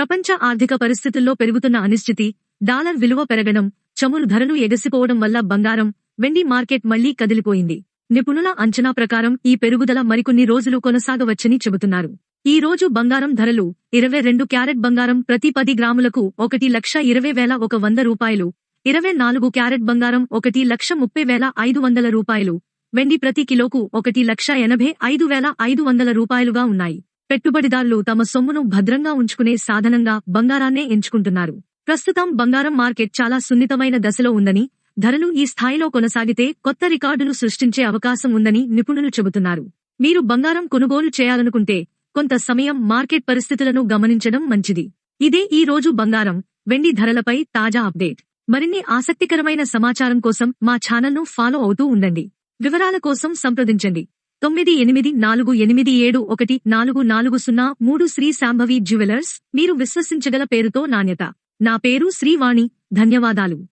ప్రపంచ ఆర్థిక పరిస్థితుల్లో పెరుగుతున్న అనిశ్చితి డాలర్ విలువ పెరగడం చమురు ధరలు ఎగసిపోవడం వల్ల బంగారం వెండి మార్కెట్ మళ్ళీ కదిలిపోయింది. నిపుణుల అంచనా ప్రకారం ఈ పెరుగుదల మరికొన్ని రోజులు కొనసాగవచ్చని చెబుతున్నారు. ఈ రోజు బంగారం ధరలు ఇరవై రెండు క్యారెట్ బంగారం ప్రతి పది గ్రాములకు ఒకటి లక్ష ఇరవై వేల ఒక వంద రూపాయలు ఇరవై నాలుగు క్యారెట్ బంగారం ఒకటి లక్ష ముప్పై వేల ఐదు వందల రూపాయలు వెండి ప్రతి కిలోకు ఒకటి లక్ష ఎనభై ఐదు వేల ఐదు వందల రూపాయలుగా ఉన్నాయి. పెట్టుబడిదారులు తమ సొమ్మును భద్రంగా ఉంచుకునే సాధనంగా బంగారాన్నే ఎంచుకుంటున్నారు. ప్రస్తుతం బంగారం మార్కెట్ చాలా సున్నితమైన దశలో ఉందని ధరలు ఈ స్థాయిలో కొనసాగితే కొత్త రికార్డును సృష్టించే అవకాశం ఉందని నిపుణులు చెబుతున్నారు. మీరు బంగారం కొనుగోలు చేయాలనుకుంటే కొంత సమయం మార్కెట్ పరిస్థితులను గమనించడం మంచిది. ఇదే ఈ రోజు బంగారం వెండి ధరలపై తాజా అప్డేట్. మరిన్ని ఆసక్తికరమైన సమాచారం కోసం మా ఛానల్ను ఫాలో అవుతూ ఉండండి. వివరాల కోసం సంప్రదించండి. తొమ్మిది ఎనిమిది నాలుగు ఎనిమిది ఏడు ఒకటి నాలుగు నాలుగు సున్నా మూడు శ్రీ శాంభవి జ్యువెలర్స్ మీరు విశ్వసించగల పేరుతో నాణ్యత. నా పేరు శ్రీవాణి. ధన్యవాదాలు.